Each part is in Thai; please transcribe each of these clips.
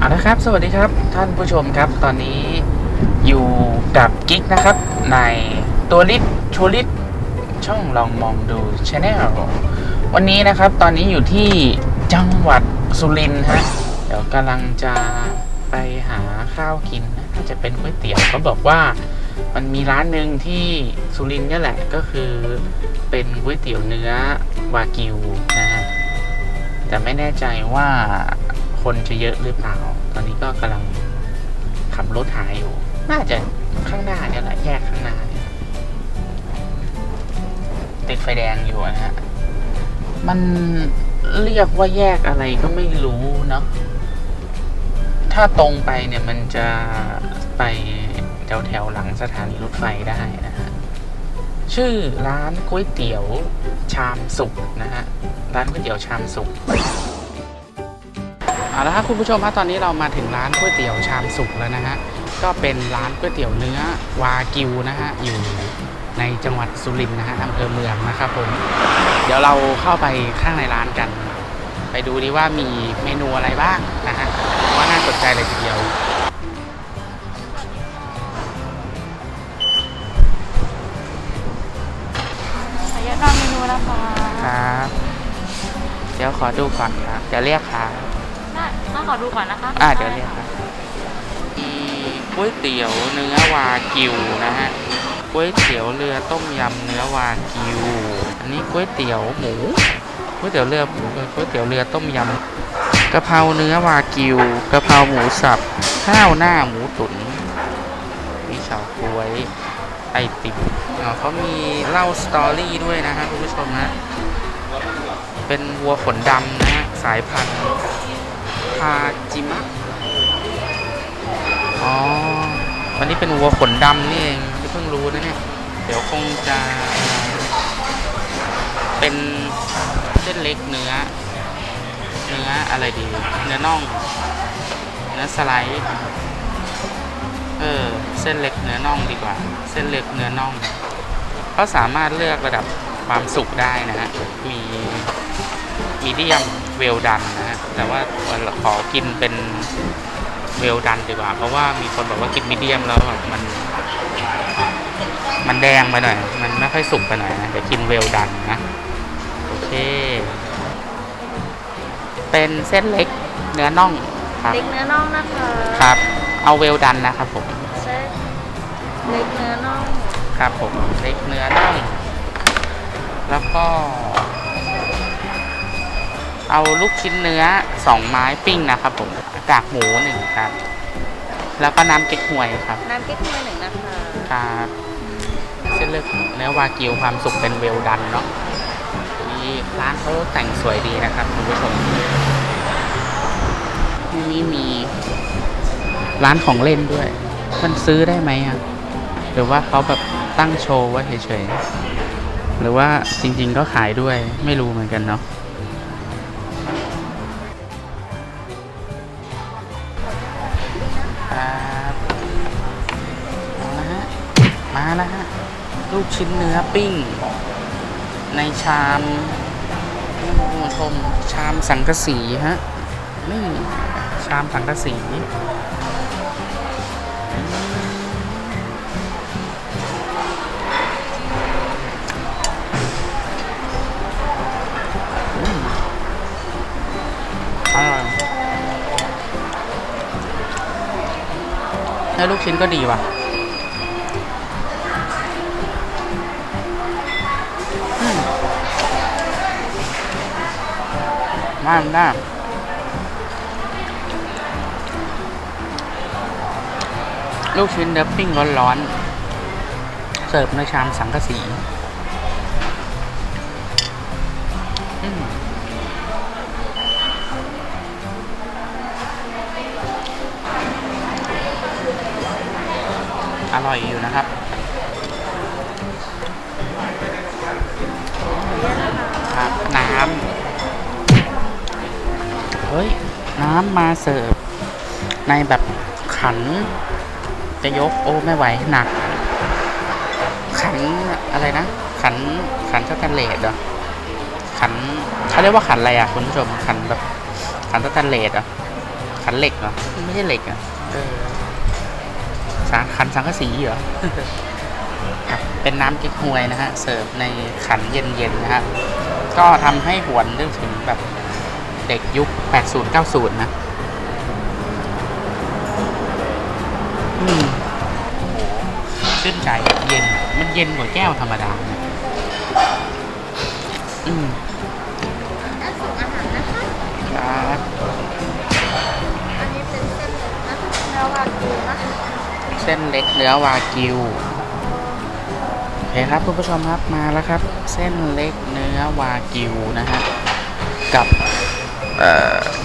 เอาละครับ สวัสดีครับท่านผู้ชมครับ ตอนนี้อยู่กับกิ๊กนะครับ ในตัวลิศโชลิศช่องลองมองดูช n แนลวันนี้นะครับตอนนี้อยู่ที่จังหวัดสุรินทร์ฮะเดี๋ยวกำลังจะไปหาข้าวกินนะน่าจะเป็นก๋วยเตี๋ยวเขาบอกว่ามันมีร้านหนึ่งที่สุรินทร์นี่แหละก็คือเป็นก๋วยเตี๋ยวเนื้อวากิวนะฮะแต่ไม่แน่ใจว่า คนจะเยอะหรือเปล่า ตอนนี้ก็กำลังขับรถหาอยู่ น่าจะข้างหน้าเนี่ยแหละแยกข้างหน้าเนี่ยติดไฟแดงอยู่นะฮะ มันเรียกว่าแยกอะไรก็ไม่รู้เนาะ ถ้าตรงไปเนี่ยมันจะไปแถวแถวๆหลังสถานีรถไฟได้นะฮะ ชื่อร้านก๋วยเตี๋ยวชามสุกนะฮะ ร้านก๋วยเตี๋ยวชามสุก เอาละครับคุณผู้ชมครับตอนนี้เรามาถึงร้านก๋วยเตี๋ยวชามสุกแล้วนะฮะก็เป็นร้านก๋วยเตี๋ยวเนื้อวากิวนะฮะอยู่ในจังหวัดสุรินทร์นะฮะอำเภอเมืองนะครับผมเดี๋ยวเราเข้าไปข้างในร้านกัน ไปดูดีว่ามีเมนูอะไรบ้างนะฮะว่าน่าสนใจเลยทีเดียวขออนุญาตนำเมนูนะคะครับเดี๋ยวขอดูก่อนครับเดี๋ยวเรียกครับได้ต้ องขอดูก่อนนะคะอ่าเดี๋ยวเรียกครับมีก๋วยเตี๋ยวเนื้อวากิวนะฮะก๋วยเตี๋ยวเรือต้มยำเนื้อวากิว อันนี้ก๋วยเตี๋ยวหมูก๋วยเตี๋ยวเรือหมูกับก๋วยเตี๋ยวเรือต้มยำกะเพราเนื้อวากิวกะเพราหมูสับข้าวหน้าหมูตุ๋นมีเฉาก๊วยไอติมอ๋อเขามีเล่าสตอรี่ด้วยนะฮะคุณผู้ชมฮะเป็นวัวขนดำนะฮะสายพันธุ์ พาจิมะ อ๋อ วันนี้เป็นวัวขนดำนี่เองเพิ่งรู้นะเนี่ย เดี๋ยวคงจะ เป็นเส้นเล็กเนื้อ เนื้ออะไรดี เนื้อน่อง เนื้อสไลด์ เออ เส้นเล็กเนื้อน่องดีกว่า เส้นเล็กเนื้อน่องเขาสามารถเลือกระดับความสุกได้นะฮะ มีมีเดียม เวลดันนะฮะแต่ว่าขอกินเป็นเวลดันดีกว่า เพราะว่ามีคนบอกว่ากินมีเดียมแล้วแบบมัน มันแดงไปหน่อย มันไม่ค่อยสุกไปหน่อยนะเดี๋ยวกินเวลดันนะโอเค เป็นเส้นเล็กเนื้อน่องครับเล็กเนื้อน่องนะคะครับ เอาเวลดันนะครับผมเส้นเล็กเนื้อน่องครับผมเล็กเนื้อน่องแล้วก็ เอาลูกชิ้นเนื้อสองไม้ปิ้งนะครับผมกากหมูหนึ่งครับ แล้วก็น้ำเก๊กฮวยครับน้ำเก๊กฮวยหนึ่งนะคะครับเส้นเลือกเนื้อวากิวความสุกเป็นเวลดันเนาะนี่ร้านเขาแต่งสวยดีนะครับคุณผู้ชมที่นี่มีร้านของเล่นด้วย มันซื้อได้ไหมอะหรือว่าเขาแบบตั้งโชว์ไว้เฉยๆหรือว่าจริง ๆ ก็ขายด้วยไม่รู้เหมือนกันเนาะ ลูกชิ้นเนื้อปิ้ง ในชามนี่คุณผู้ชมชามสังกะสีฮะนี่ชามสังกะสีแล้วลูกชิ้นก็ดีว่ะ น่าน่าลูกชิ้นเนื้อปิ้งร้อนๆ เสิร์ฟในชามสังกะสีอร่อยอยู่นะครับ ฮ้ย น้ำมาเสิร์ฟ ในแบบขัน จะยกโอ้ไม่ไหวหนัก ขันอะไรนะ ขันขันสแตนเลสเหรอขันเขาเรียกว่าขันอะไรอะคุณผู้ชมขันแบบขันสแตนเลสเหรอะขันเหล็กเหรอไม่ใช่เหล็กอะเออสาขันสังกะสีเหรอครับเป็นน้ำเก๊กฮวยนะฮะเสิร์ฟในขันเย็นๆนะฮะก็ทำให้หวนนึกถึงแบบ เด็กยุค 80 90 นะ อืมโอ้โหชื่นใจ เย็น มันเย็นกว่าแก้วธรรมดานะอืมและส่งอาหารนะคะ ครับอันนี้เป็นเส้นนะคะเนื้อวากิวนะคะเส้นเล็กเนื้อวากิว โอเคครับคุณผู้ชมครับมาแล้วครับ เส้นเล็กเนื้อวากิวนะฮะกับเอ่อ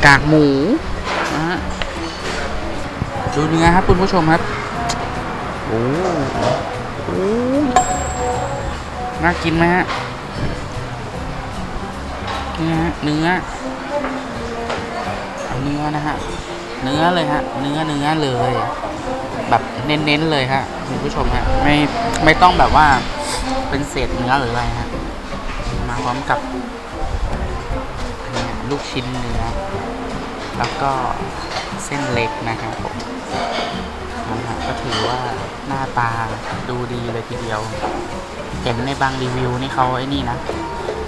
กากหมูนะฮะดูเนื้อครับคุณผู้ชมครับโอ้โหน่ากินไหมฮะนี่ฮะเนื้อเอาเนื้อนะฮะเนื้อเลยฮะเนื้อเนื้อเลย แบบเน้นๆเลยฮะคุณผู้ชมฮะไม่ไม่ต้องแบบว่าเป็นเศษเนื้อหรืออะไรฮะมาพร้อมกับ ลูกชิ้นเนื้อ แล้วก็เส้นเล็กนะครับผมนะฮะก็ถือว่าหน้าตาดูดีเลยทีเดียว เห็นในบางรีวิวนี่เขาไอ้นี่นะ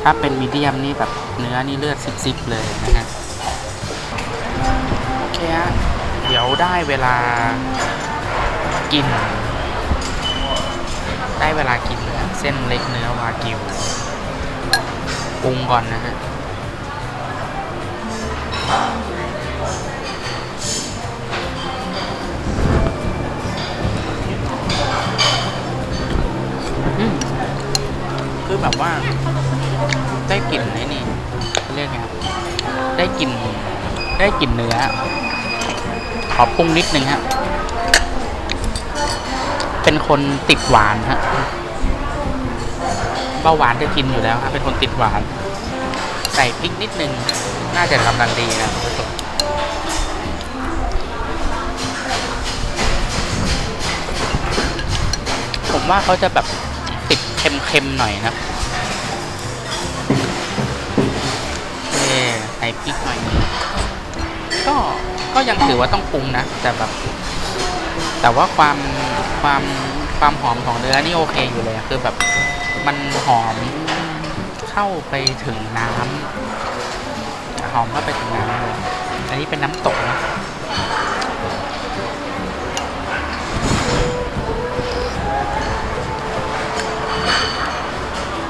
ถ้าเป็นมีเดียมนี่แบบเนื้อนี่เลือดซิบๆเลยนะฮะโอเคฮะเดี๋ยวได้เวลากิน ได้เวลากินแล้วเส้นเล็กเนื้อวากิวปรุงก่อนนะฮะ คือแบบว่า ได้กลิ่นไอ้นี่เรียกไงครับได้กลิ่นได้กลิ่นเนื้อ ขอปรุงนิดนึงฮะเป็นคนติดหวานฮะเบาหวานจะกินอยู่แล้วครับเป็นคนติดหวาน ใส่พริกนิดนึง น่าจะกำลังดีนะคุณผู้ชมผมว่าเขาจะแบบติดเค็มๆหน่อยนะโอเคใส่พริกหน่อยก็ก็ยังถือว่าต้องปรุงนะ แต่แบบ แต่ว่าความความความหอมของเนื้อนี่โอเคอยู่เลยคือแบบมันหอมเข้าไปถึงน้ำ อมเข้าไปถึงน้ำเลยอันนี้เป็นน้ำตกนะ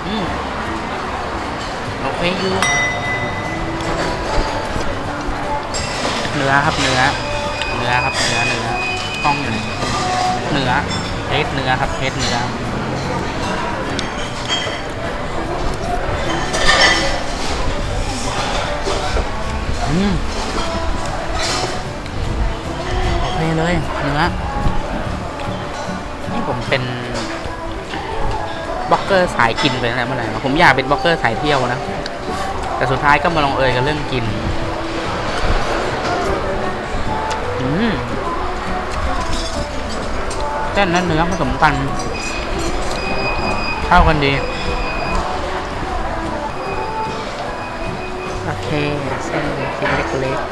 อืมโอเคอยู่เนื้อครับเนื้อ เนื้อครับเนื้อเนื้อกล้องอยู่เนื้อเทสเนื้อครับเทสเนื้อ อืมโอเคเลยเนื้อนี่ผมเป็นบล็อกเกอร์สายกินไปตั้งแต่เมื่อไหร่ผมอยากเป็นบล็อกเกอร์สายเที่ยวนะ แต่สุดท้ายก็มาลงเอยกับเรื่องกิน อืมเส้นและเนื้อผสมกันเข้ากันดี โอเค เส้นชิ้นเล็กๆ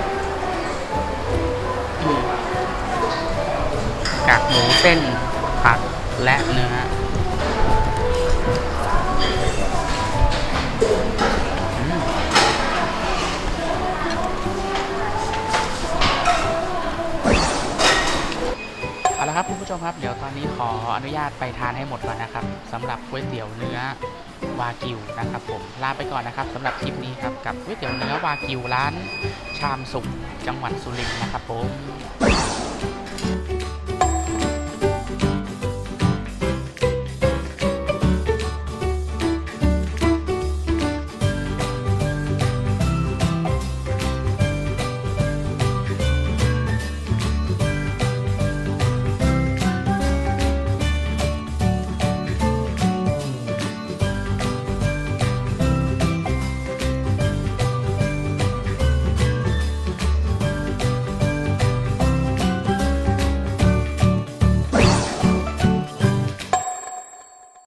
กากหมูเส้นผักและเนื้อเอาละครับคุณผู้ชมครับ เดี๋ยวตอนนี้ขออนุญาตไปทานให้หมดก่อนนะครับสำหรับก๋วยเตี๋ยวเนื้อ วากิวนะครับผมลาไปก่อนนะครับสำหรับคลิปนี้ครับกับก๋วยเตี๋ยวเนื้อวากิวร้านชามสุกจังหวัดสุรินทร์นะครับผม